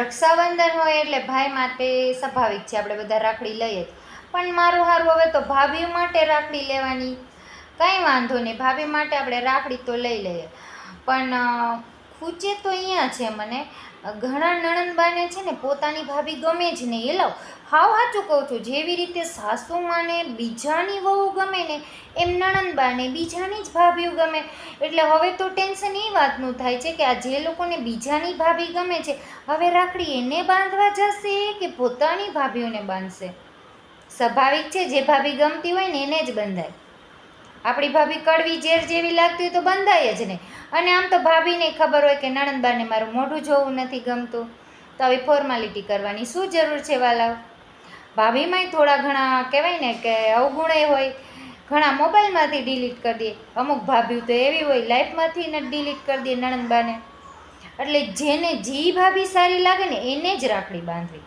રક્ષાબંધન હોય એટલે ભાઈ માટે સ્વાભાવિક છે, આપણે બધા રાખડી લઈએ પણ મારું સારું હવે તો ભાભી માટે રાખડી લેવાની. કાંઈ વાંધો નહીં, ભાભી માટે આપણે રાખડી તો લઈ લઈએ. પણ ખૂચે તો અહીંયા છે મને. ઘણા નણંદબાને છે ને પોતાની ભાભી ગમે જ નહીં. એ લાવ, હાવ સાચું કહું છું. જેવી રીતે સાસુમાને બીજાની વહુ ગમે ને, એમ નણંદબાને બીજાની જ ભાભીઓ ગમે. એટલે હવે તો ટેન્શન એ વાતનું થાય છે કે આ જે લોકોને બીજાની ભાભી ગમે છે, હવે રાખડી એને બાંધવા જશે કે પોતાની ભાભીઓને બાંધશે? સ્વાભાવિક છે, જે ભાભી ગમતી હોય ને એને જ બંધાય. આપણી ભાભી કડવી ઝેર જેવી લાગતી હોય તો બંધાય જ નહીં. અને આમ તો ભાભીને ખબર હોય કે નણંદબાને મારું મોઢું જોવું નથી ગમતું. તો આવી ફોર્માલિટી કરવાની શું જરૂર છે વાલાવ ભાભીમાંય થોડા ઘણા કહેવાય ને કે અવગુણે હોય. ઘણા મોબાઈલમાંથી ડિલીટ કરી દે. અમુક ભાભીઓ તો એવી હોય લાઈફમાંથી ને ડિલીટ કરી દે નણંદબાને. એટલે જેને જી ભાભી સારી લાગે ને, એને જ રાખડી બાંધવી.